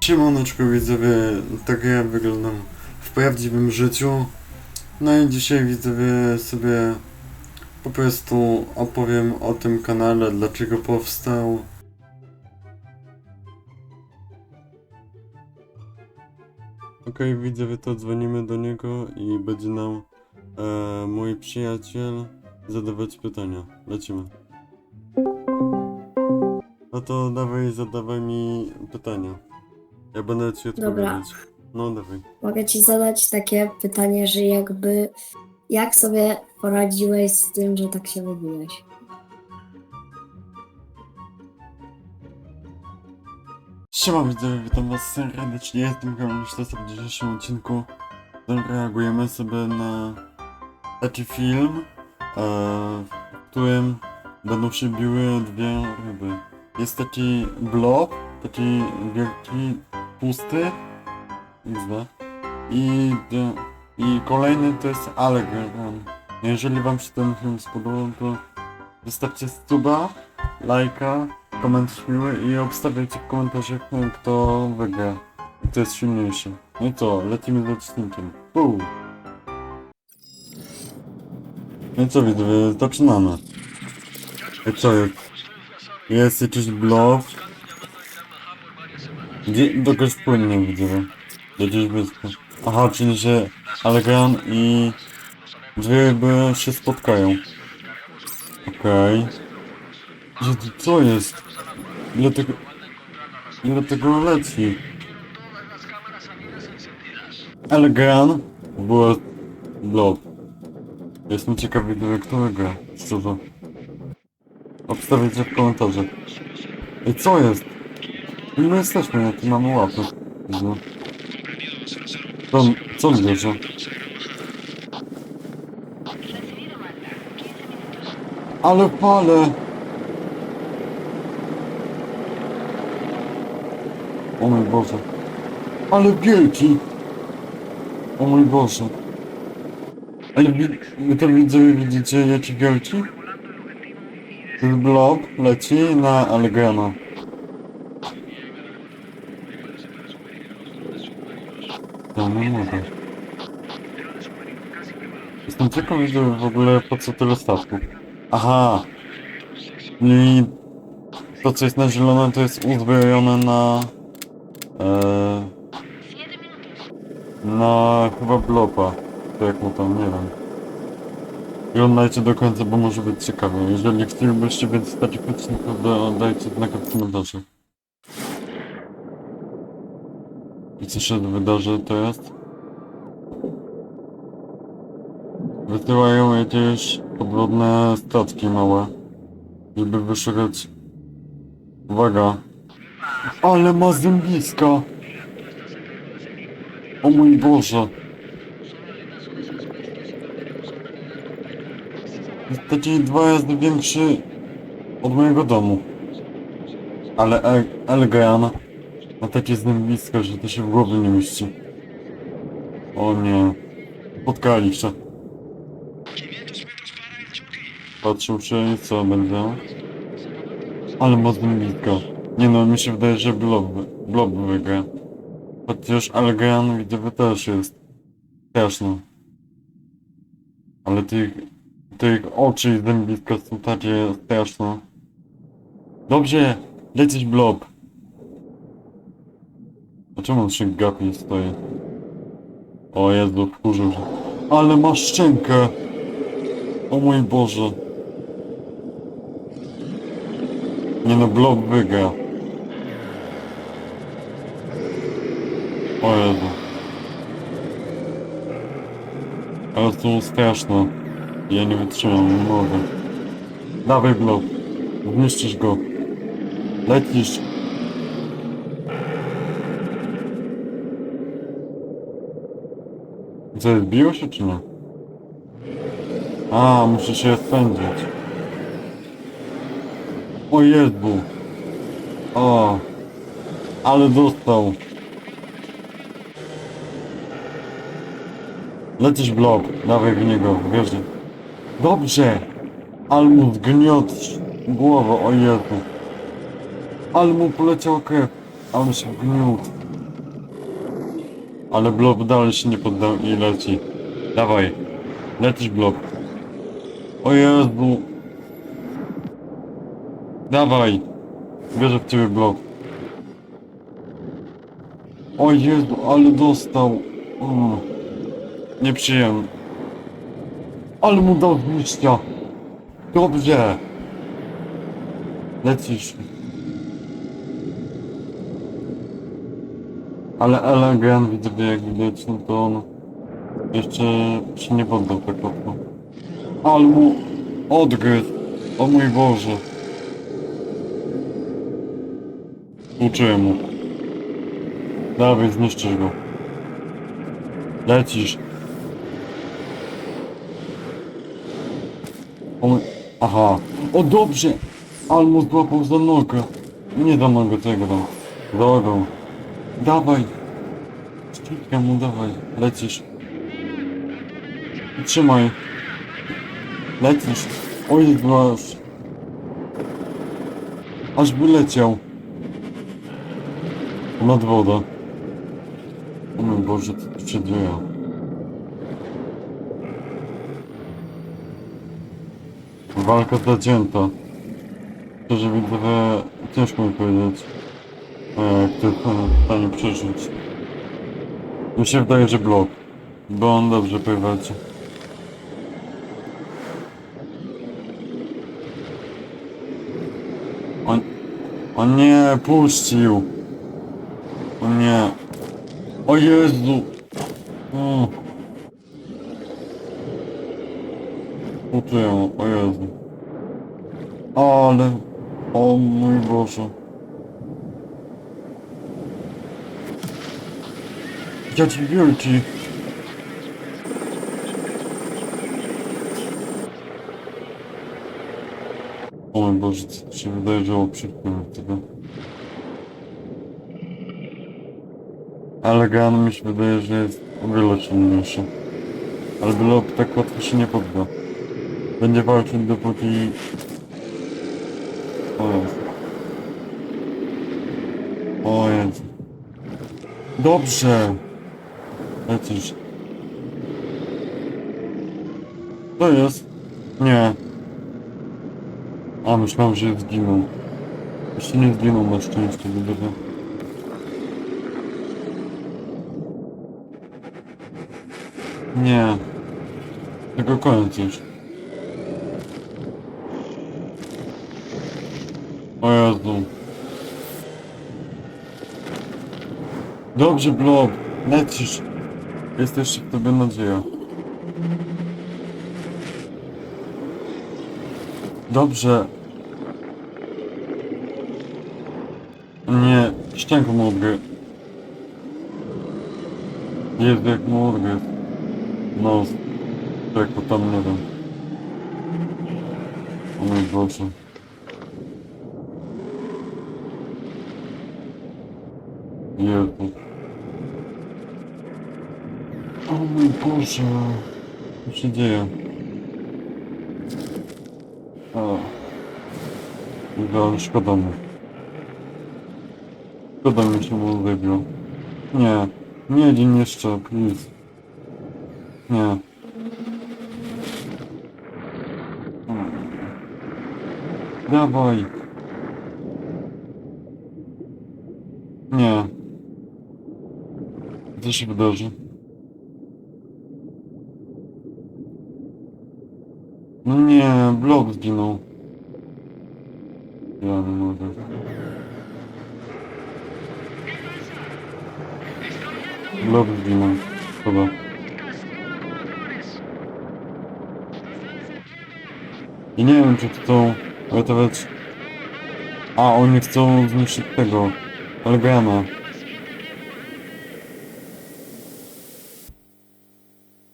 Siemaneczko widzowie, tak ja wyglądam w prawdziwym życiu. No i dzisiaj widzowie sobie po prostu opowiem o tym kanale, dlaczego powstał. Okej widzowie, to dzwonimy do niego i będzie nam e, mój przyjaciel zadawać pytania. Lecimy. No to dawaj, zadawaj mi pytania. Ja będę ci Dobra. odpowiedzieć. No dawaj. Mogę ci zadać takie pytanie, że jakby jak sobie poradziłeś z tym, że tak się wybiłeś? Siema widzowie, witam was serdecznie, jestem Kamil Sztos, w dzisiejszym odcinku zareagujemy sobie na taki film, e, w którym będą się biły dwie ryby. Jest taki blob, taki wielki, pusty, XD, i, d- i kolejny to jest Allegran. Jeżeli wam się ten film spodobał, to zostawcie suba, lajka, komentarz miły i obstawiajcie w komentarzach, kto wygra. Kto jest silniejszy. No co, lecimy z odcinkiem. Puu. No co widzowie, zaczynamy. I co jest? Jest jakiś blob. Gdzie dokąd płynnie widzowie? Do gdzieś wyspy. Aha, czyli że Allegran i dwie się spotkają. Okej. To- Co jest? Ile tego... Ile tego leci? Elegran było blob. Jestem ciekawy, kto wygra. Szczerze. Obstawiajcie w komentarzach. I co jest? My jesteśmy, jakie mamy łapy. No. Co, co on bierze? Ale pale! O mój Boże. Ale wielki! O mój Boże. Ale wy to widzowie widzicie jaki wielki? Ten blob leci na Allegrana. Ja nie mogę. Jestem ciekaw widzowie w ogóle po co tyle statków. Aha! I to co jest na zielono to jest uzbrojone na... Eee, na chyba blopa. To jak mu tam, nie wiem. Oglądajcie do końca, bo może być ciekawe. Jeżeli chcielibyście więcej takich odcinków, to dajcie znaka w komentarzach. I co się wydarzy teraz? Wysyłają jakieś podwodne statki małe, żeby wyszukać... Uwaga! Ale ma zębiska! O mój Boże! Jest taki dwa razy większy od mojego domu. Ale El Elgan ma takie zębiska, że to się w głowie nie mieści. O nie. Spotkali się. Patrzą się i co będzie? Ale ma zębiska. Nie no, mi się wydaje, że Blob, blob wygra. Chociaż Algan widzowy też jest. Straszny. Ale tych, tych oczy i zębiska są takie straszne. Dobrze, lecieć blob. A czemu on się gapi stoi? O Jezu, wkurzył się. Ale ma szczękę! O mój Boże. Nie no, blob wygra. O Jezu. Ale są straszne. Ja nie wytrzymam, nie mogę. Dawaj blob. Zniszczysz go. Lecisz. Zbiło się czy nie? A, muszę się spędzić. O Jezu. O. Ale dostał. Lecisz blok, dawaj w niego, wierzę. Dobrze! Ale mu zgniot głowę, o Jezu. Ale mu poleciała krew. Ale się wgniótł. Ale blob dalej się nie poddał i leci. Dawaj. Lecisz blob. O Jezu. Dawaj. Wierzę w ciebie blob. O Jezu, ale dostał. O. Nieprzyjemny. Ale mu dał zniszcia. Dobrze. Lecisz. Ale elegant widzę, jak widać, no to on jeszcze się nie poddał tak łatwo. Ale mu odgryzł. O mój Boże. Uczyłem mu. Dawaj, zniszczysz go. Lecisz. O. Aha. O dobrze! Almo złapał za nogę. Nie za nogę tego tam. Za nogą. Dawaj! Ściskam mu, dawaj. Lecisz. Trzymaj. Lecisz. O Jezu, aż. Aż by leciał. Nad wodę. O mój Boże, co tu się dzieje? Walka zacięta. Szczerze widzowie, ciężko mi powiedzieć, e, kto jest w stanie przeżyć. Mi się wydaje, że blok, bo on dobrze prowadzi. On, on nie puścił. O nie. O Jezu. O. Uczyłem, o Jezu. Ale... O mój Boże. Jaki wielki. O mój Boże, co się wydarzyło przed tym wtedy. Ale Gan mi się wydaje, że jest o wiele silniejszy. Ale Blob tak łatwo się nie podda. Będzie walczył dopóki... O Jezu. O Jezu. Dobrze! Lecisz. Co jest? Nie. A, myślałem, że zginął. Jeszcze nie zginął na szczęście, widzę. Nie. Tylko koniec już. O Jezu. Dobrze, Blob. Lecisz. Jest jeszcze w tobie nadzieja. Dobrze. Nie, ścianką mu odgry. Jezu, jak mu. No, tak, bo tam nie wiem. O mój Boże. Jezu. O mój Boże. Co się dzieje? O. No, szkoda mu. Szkoda mi się mu wybił. Nie. Nie, nie jeszcze, please. Nie. Hmm. Dawaj. Nie. Co się wydarzy? No nie, blok zginął. Ja nie mogę. Blok zginął. Szkoda. I nie wiem, czy chcą ratować... A, oni chcą zniszczyć tego... Elgana.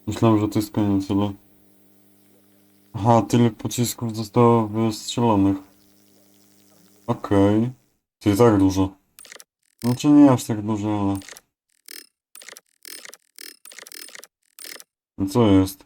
Myślałem, że to jest koniec, ale... Aha, tyle pocisków zostało wystrzelonych. Okej. To i tak dużo. Znaczy nie aż tak dużo, ale... No co jest?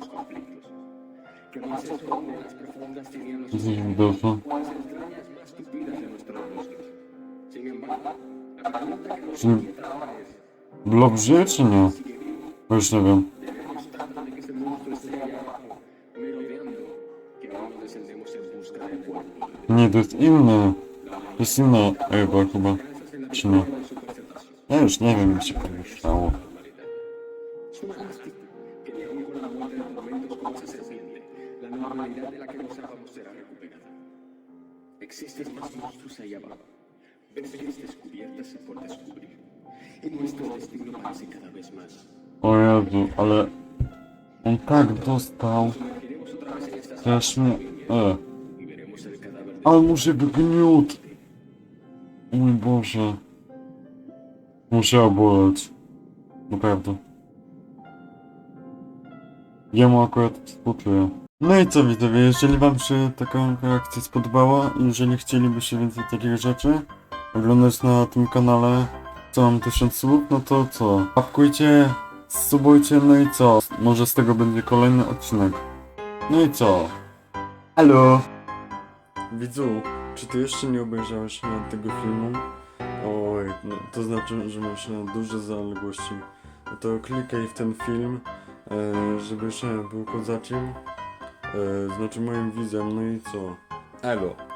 ¿Qué más se esconde en las profundas tinieblas Jesteśmy dobrze. o las entrañas más tupidas de nuestros bosques? Sin embargo, la pregunta que nos Czy Blob żyje czy nie? Bo już nie wiem. Nie, to jest inny. To jest inna Ewa chyba. Czy nie? Ja już nie wiem, mi się. Es normalidad de la que gozábamos será recuperada. Existen más monstruos allá abajo, bestias descubiertas y por descubrir. Y nuestro destino parece cada vez más. O ale... On tak dostał. Strasznie... E. Ale muszę wygniótł. O mój Boże. Musiało boleć. Naprawdę. Jemu akurat współczuję. No i co widzowie, jeżeli wam się taka reakcja spodobała i jeżeli chcielibyście więcej takich rzeczy oglądać na tym kanale, co mam 1000 słów, no to co? Łapkujcie, subujcie, no i co? Może z tego będzie kolejny odcinek. No i co? Halo! Widzu, czy ty jeszcze nie obejrzałeś tego filmu? Oj, no, to znaczy, że masz na duże zaległości. No to klikaj w ten film, e, żebyś e, był kozakiem, e, znaczy moim widzem, no i co? Elo.